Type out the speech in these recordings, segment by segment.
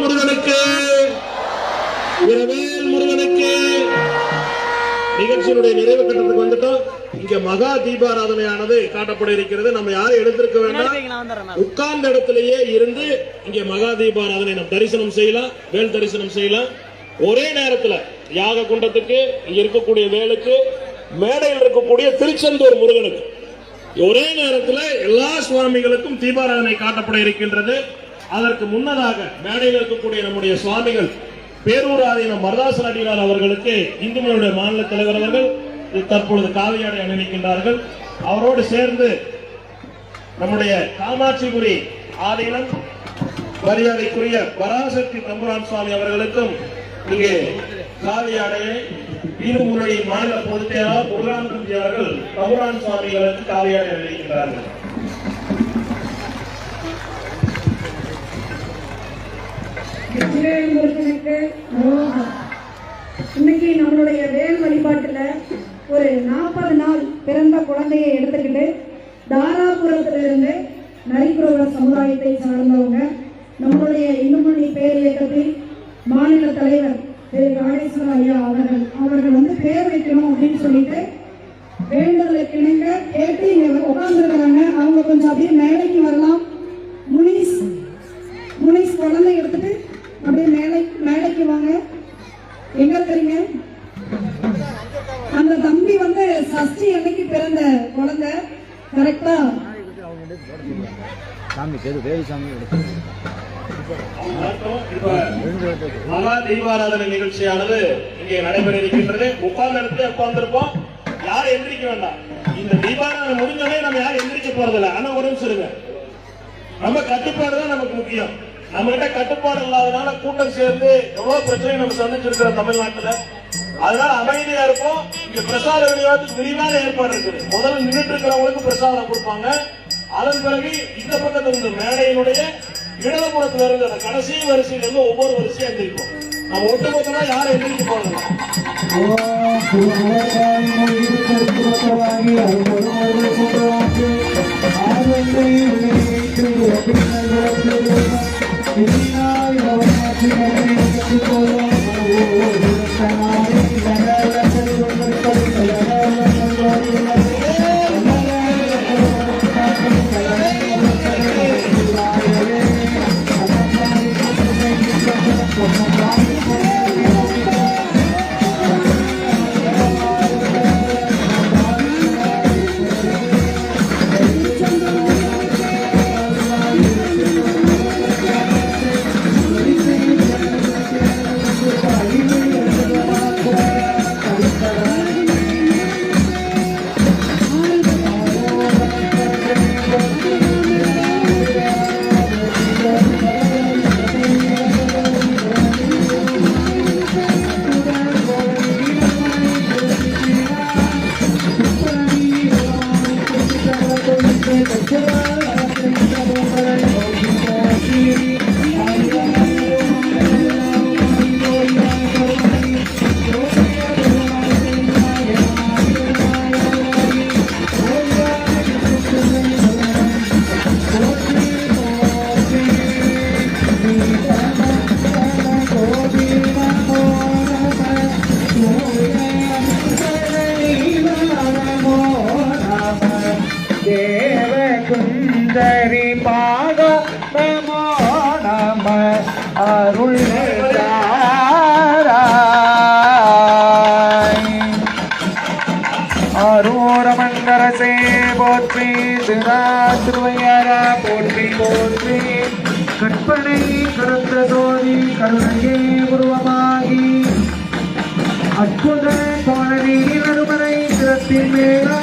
முருகனுக்கு வீரவேல் முருகனுக்கு நிகழ்ச்சியினுடைய நிறைவு கட்டத்துக்கு வந்துட்டோம். இங்க மகா தீபாராதனையானது காட்டப்பட இருக்கிறது. நம்ம யாரும் எடுத்திருக்க வேண்டாம்? உட்கார்ந்த இடத்திலேயே இருந்து இங்க மகா தீபாராதனை நம்ம தரிசனம் செய்யலாம் வேல் தரிசனம் செய்யலாம். ஒரே நேரத்துல யாக குண்டத்துக்கு இங்க இருக்கக்கூடிய வேலுக்கு மேடையில் இருக்கக்கூடிய திருச்செந்தூர் முருகனுக்கு. ஒரே நேரத்துல எல்லா சுவாமிகளுக்கும் தீபாராதனை காட்டப்பட இருக்கின்றது. அதற்கு முன்னதாக மேடையில் இருக்கக்கூடிய நம்முடைய சுவாமிகள் பேரூர் ஆதீனம் மரதாசன் அடிகளார் அவர்களுக்கு இந்து மாநில தலைவர் அவர்கள் தற்பொழுது காவியாடை அணிவிக்கின்றார்கள். அவரோடு சேர்ந்து நம்முடைய காமாட்சிபுரி ஆதீனம் மரியாதைக்குரிய பராசக்தி தம்புரான் சுவாமி அவர்களுக்கும் இங்கே காவியாடையை இந்து முறை மாநில பொதுச் செயலாளர் முருகான் குஞ்சி அவர்கள் தம்புரான் சுவாமிகளுக்கு காவியாடை அணிவிக்கின்றார்கள். வெற்றிவேல் முருகனுக்கு இன்னைக்கு நம்மளுடைய வேல் வழிபாட்டுல ஒரு நாற்பது நாள் பிறந்த குழந்தையை எடுத்துக்கிட்டு தாராபுரத்திலிருந்து நரிபுர சமுதாயத்தை சார்ந்தவங்க நம்மளுடைய இந்துமணி பேர் இயக்கத்தில் மாநில தலைவர் திரு ராஜேஸ்வர ஐயா அவர்கள். அவர்கள் வந்து பேர் வைக்கணும் அப்படின்னு சொல்லிட்டு வேண்டுதலுக்கு இணங்க கேட்டு இங்க உட்கார்ந்துருக்கிறாங்க. அவங்க கொஞ்சம் அப்படியே மேடைக்கு வரலாம். அந்த தம்பி வந்து சஷ்டி அன்னைக்கு பிறந்த குழந்தை. கரெக்டா சாமி தெரு வேலு சாமி மகா தீபாராதனை நிகழ்ச்சியானது இங்கே நடைபெற இருக்கின்றது. உட்கார்ந்த இடத்துல உட்கார்ந்திருப்போம். யாரும் எந்திரிக்க வேண்டாம். இந்த தீபாராதனை முடிஞ்சோடனே நம்ம யாரும் எந்திரிக்க போறதில்ல. ஆனா ஒரு நிமிஷம் இருங்க. நம்ம கட்டுப்பாடு தான் நமக்கு முக்கியம். நம்ம கிட்ட கட்டுப்பாடு இல்லாதனால கூட்டம் சேர்ந்து எவ்வளவு பிரச்சனை நம்ம சந்திச்சிருக்கிறோம் தமிழ்நாட்டுல அதனால அமைதியா இருக்கும் இங்க பிரசாத விநியோகத்துக்கு விரிவான ஏற்பாடு இருக்குது முதல்ல நின்றுட்டு இருக்கிறவங்களுக்கு பிரசாதம் கொடுப்பாங்க அதன் பிறகு இந்த பக்கத்துல இருந்த மேடையினுடைய இடதுபுறத்துல இருந்து அந்த கடைசி வரிசையில இருந்து ஒவ்வொரு வரிசையும் எழுந்திருக்கும் நம்ம ஒட்டுமொத்தமா யாரும் எந்திரிக்க போறதில்லை சுந்தரி பாக நமோ நம அருள் அரூர போற்றி சிரா போற்றி போற்றி கற்பனை கருத்த சோதி கருணையே உருவமாகி அற்புத கோணனி நடுமனை திறத்தின் மேலா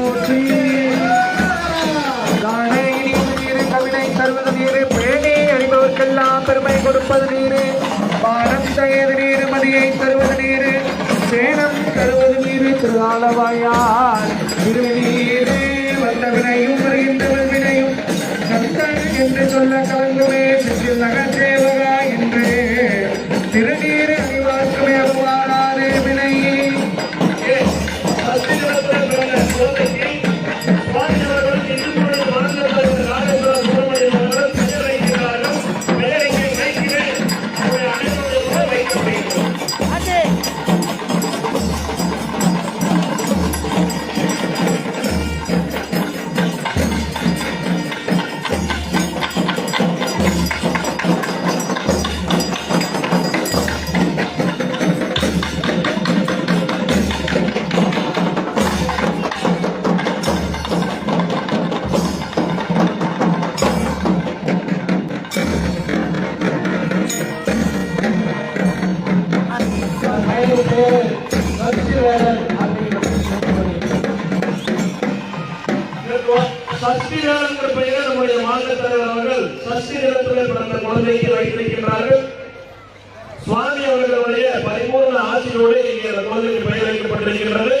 அணிபவர்க்கெல்லாம் பெருமை கொடுப்பது நீர். பாரம் தயது நீர் மதியை தருவது நீர். சேனம் தருவது நீரு திருநாளவாயார் திருநீரே வந்த வினையும் வருகின்றது சஷ்டி என்கிற பெயரை நம்முடைய மாநில தலைவர் அவர்கள் சஷ்டி நிலத்திலே பிறந்த குழந்தைக்கு வைத்திருக்கின்றார்கள் சுவாமி அவர்களுடைய பரிபூர்ண ஆட்சியோடு இங்கே அந்த குழந்தைக்கு பெயர் வைக்கப்பட்டிருக்கின்றது.